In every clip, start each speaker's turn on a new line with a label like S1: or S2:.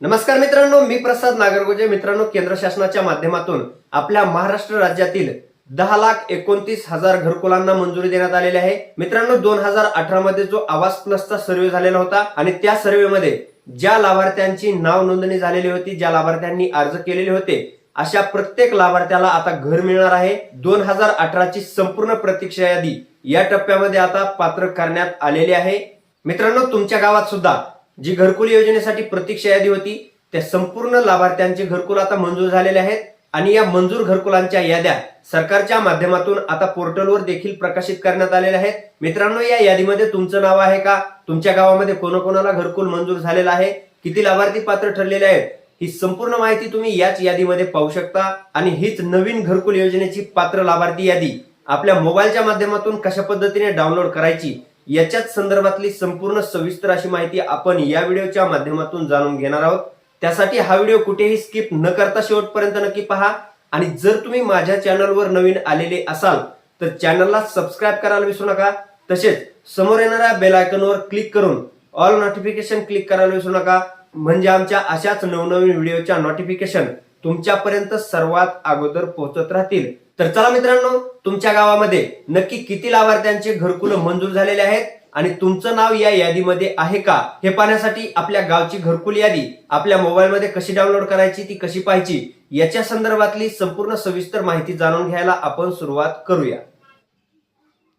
S1: नमस्कार मित्रांनो मी प्रसाद नागरगोजे. मित्रांनो केंद्र शासनाच्या माध्यमातून आपल्या महाराष्ट्र राज्यातील दहा लाख एकोणतीस हजार घरकुलांना मंजुरी देण्यात आलेली आहे. मित्रांनो दोन हजार अठरा मध्ये जो आवास प्लसचा सर्वे झालेला होता आणि त्या सर्वेमध्ये ज्या लाभार्थ्यांची नाव नोंदणी झालेली होती ज्या लाभार्थ्यांनी अर्ज केलेले होते अशा प्रत्येक लाभार्थ्याला आता घर मिळणार आहे. दोन हजार अठराची संपूर्ण प्रतीक्षा यादी या टप्प्यामध्ये आता पात्र करण्यात आलेली आहे. मित्रांनो तुमच्या गावात सुद्धा जी घरकुल योजनेसाठी प्रतीक्षा यादी होती त्या संपूर्ण लाभार्थ्यांचे घरकुल आता मंजूर झालेले आहेत आणि या मंजूर घरकुलांच्या याद्या सरकारच्या माध्यमातून आता पोर्टलवर देखील प्रकाशित करण्यात आलेल्या आहेत. मित्रांनो या यादीमध्ये तुमचं नाव आहे का? तुमच्या गावामध्ये कोणाकोणाला घरकुल मंजूर झालेलं आहे? किती लाभार्थी पात्र ठरलेले आहेत? ही संपूर्ण माहिती तुम्ही याच यादीमध्ये पाहू शकता आणि हीच नवीन घरकुल योजनेची पात्र लाभार्थी यादी आपल्या मोबाईलच्या माध्यमातून कशा पद्धतीने डाउनलोड करायची याच्याच संदर्भातली संपूर्ण सविस्तर अशी माहिती आपण या व्हिडिओच्या माध्यमातून जाणून घेणार आहोत. त्यासाठी हा व्हिडिओ कुठेही स्किप न करता शेवटपर्यंत नक्की पहा. आणि जर तुम्ही माझ्या चॅनलवर नवीन आलेले असाल तर चॅनलला सबस्क्राईब करायला विसरू नका. तसेच समोर येणाऱ्या बेल आयकॉनवर क्लिक करून ऑल नोटिफिकेशन क्लिक करायला विसरू नका. म्हणजे आमच्या अशाच नवनवीन व्हिडिओच्या नोटिफिकेशन तुमच्यापर्यंत सर्वात अगोदर पोहोचत राहतील. तर चला मित्रांनो तुमच्या गावामध्ये नक्की किती लाभार्थ्यांचे घरकुल मंजूर झालेले आहेत आणि तुमचं नाव या यादीमध्ये आहे का? हे पाहण्यासाठी आपल्या गावची घरकुल यादी आपल्या मोबाईलमध्ये कशी डाउनलोड करायची ती कशी पाहायची याच्या संदर्भातली संपूर्ण सविस्तर माहिती जाणून घ्यायला आपण सुरुवात करूया.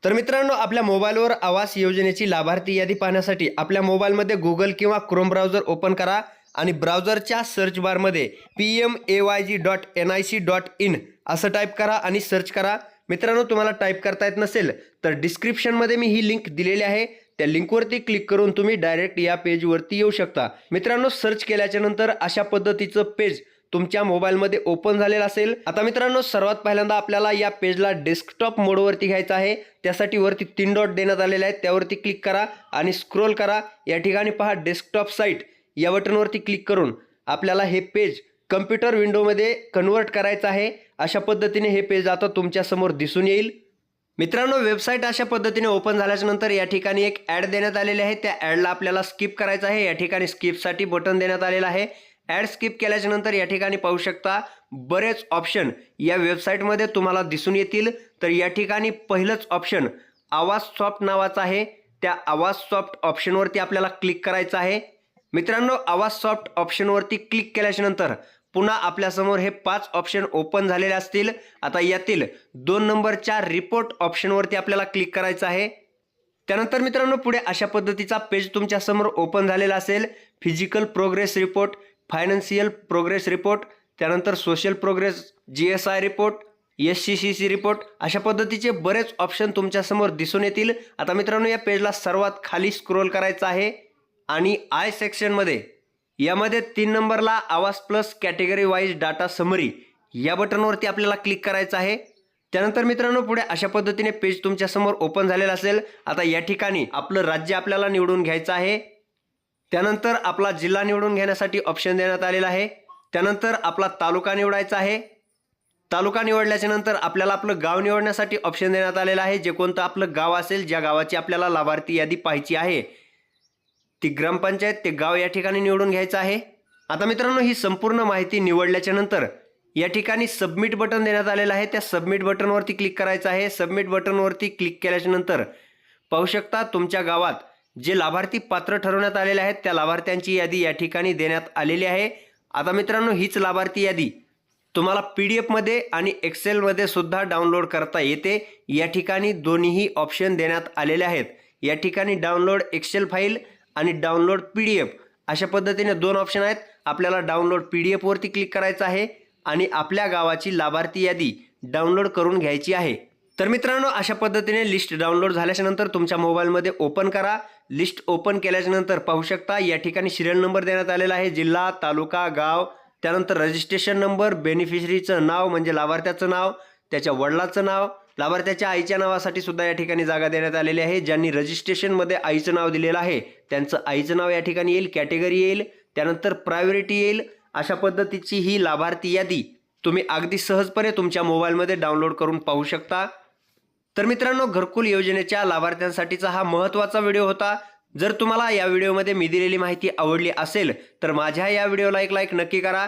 S1: तर मित्रांनो आपल्या मोबाईलवर आवास योजनेची लाभार्थी यादी पाहण्यासाठी आपल्या मोबाईलमध्ये गुगल किंवा क्रोम ब्राउझर ओपन करा. आणि ब्राउझरच्या सर्च बारमध्ये P M A Y G dot N I C dot in असं टाईप करा आणि सर्च करा. मित्रांनो तुम्हाला टाईप करता येत नसेल तर डिस्क्रिप्शनमध्ये मी ही लिंक दिलेली आहे. त्या लिंकवरती क्लिक करून तुम्ही डायरेक्ट या पेजवरती येऊ शकता. मित्रांनो सर्च केल्याच्यानंतर अशा पद्धतीचं पेज तुमच्या मोबाईलमध्ये ओपन झालेलं असेल. आता मित्रांनो सर्वात पहिल्यांदा आपल्याला या पेजला डेस्कटॉप मोडवरती घ्यायचं आहे. त्यासाठी वरती तीन डॉट देण्यात आलेले आहेत. त्यावरती क्लिक करा आणि स्क्रोल करा. या ठिकाणी पहा डेस्कटॉप साईट या बटनवरती क्लिक करून आपल्याला हे पेज कम्प्युटर विंडोमध्ये कन्वर्ट करायचं आहे. अशा पद्धतीने हे पेज आता तुमच्यासमोर दिसून येईल. मित्रांनो वेबसाईट अशा पद्धतीने ओपन झाल्याच्यानंतर या ठिकाणी एक ॲड देण्यात आलेली आहे. त्या ॲडला आपल्याला स्किप करायचं आहे. या ठिकाणी स्किपसाठी बटन देण्यात आलेलं आहे. ॲड स्किप केल्याच्यानंतर या ठिकाणी पाहू शकता बरेच ऑप्शन या वेबसाईटमध्ये तुम्हाला दिसून येतील. तर या ठिकाणी पहिलंच ऑप्शन आवाज सॉफ्ट नावाचं आहे. त्या आवाज सॉफ्ट ऑप्शनवरती आपल्याला क्लिक करायचं आहे. मित्रांनो आवाज सॉफ्ट ऑप्शनवरती क्लिक केल्याच्यानंतर पुन्हा आपल्यासमोर हे पाच ऑप्शन ओपन झालेले असतील. आता यातील दोन नंबरच्या रिपोर्ट ऑप्शनवरती आपल्याला क्लिक करायचं आहे. त्यानंतर मित्रांनो पुढे अशा पद्धतीचा पेज तुमच्यासमोर ओपन झालेला असेल. Physical progress report financial progress report त्यानंतर social progress G S I report S C C C report अशा पद्धतीचे बरेच ऑप्शन तुमच्यासमोर दिसून येतील. आता मित्रांनो या पेजला सर्वात खाली स्क्रोल करायचं आहे. आणि आय सेक्शनमध्ये यामध्ये तीन नंबरला Awaas plus category wise data summary या बटनवरती आपल्याला क्लिक करायचं आहे. त्यानंतर मित्रांनो पुढे अशा पद्धतीने पेज तुमच्यासमोर ओपन झालेलं असेल. आता या ठिकाणी आपलं राज्य आपल्याला निवडून घ्यायचं आहे. त्यानंतर आपला जिल्हा निवडून घेण्यासाठी ऑप्शन देण्यात आलेला आहे. त्यानंतर आपला तालुका निवडायचा आहे. तालुका निवडल्याच्या नंतर आपल्याला आपलं गाव निवडण्यासाठी ऑप्शन देण्यात आलेलं आहे. जे कोणतं आपलं गाव असेल ज्या गावाची आपल्याला लाभार्थी यादी पाहायची आहे. ती ग्रामपंचायत ते गाव या ठिकाणी निवडून घ्यायचं आहे. आता मित्रांनो ही संपूर्ण माहिती निवडल्याच्या नंतर या ठिकाणी सबमिट बटन देण्यात आलेलं आहे. त्या सबमिट बटनवरती क्लिक करायचं आहे. सबमिट बटनवरती क्लिक केल्याच्यानंतर पाहू शकता तुमच्या गावात जे लाभार्थी पात्र ठरवण्यात आलेले आहेत त्या लाभार्थ्यांची यादी या ठिकाणी देण्यात आलेली आहे. आता मित्रांनो हीच लाभार्थी यादी तुम्हाला पी डी एफमध्ये आणि एक्सेलमध्ये सुद्धा डाउनलोड करता येते. या ठिकाणी दोन्हीही ऑप्शन देण्यात आलेले आहेत. या ठिकाणी डाउनलोड एक्सेल फाईल आणि डाउनलोड पी डी एफ अशा पद्धतीने दोन ऑप्शन आहेत. आपल्याला डाउनलोड पी डी एफवरती क्लिक करायचं आहे आणि आपल्या गावाची लाभार्थी यादी डाउनलोड करून घ्यायची आहे. तर मित्रांनो अशा पद्धतीने लिस्ट डाउनलोड झाल्याच्यानंतर तुमच्या मोबाईलमध्ये ओपन करा. लिस्ट ओपन केल्याच्यानंतर पाहू शकता या ठिकाणी सिरियल नंबर देण्यात आलेला आहे. जिल्हा तालुका गाव. त्यानंतर रजिस्ट्रेशन नंबर बेनिफिशरीचं नाव म्हणजे लाभार्थ्याचं नाव त्याच्या वडिलाचं नाव लाभार्थ्याच्या आईच्या नावासाठी सुद्धा या ठिकाणी जागा देण्यात आलेली आहे ज्यांनी रजिस्ट्रेशनमध्ये आईचं नाव दिलेलं आहे. त्यांचं आईचं नाव या ठिकाणी येईल कॅटेगरी येईल त्यानंतर प्रायोरिटी येईल. अशा पद्धतीची ही लाभार्थी यादी तुम्ही अगदी सहजपणे तुमच्या मोबाईलमध्ये डाउनलोड करून पाहू शकता. तर मित्रांनो घरकुल योजनेच्या लाभार्थ्यांसाठीचा हा महत्त्वाचा व्हिडिओ होता. जर तुम्हाला या व्हिडिओमध्ये मी दिलेली माहिती आवडली असेल तर माझ्या या व्हिडिओला एक लाईक नक्की करा.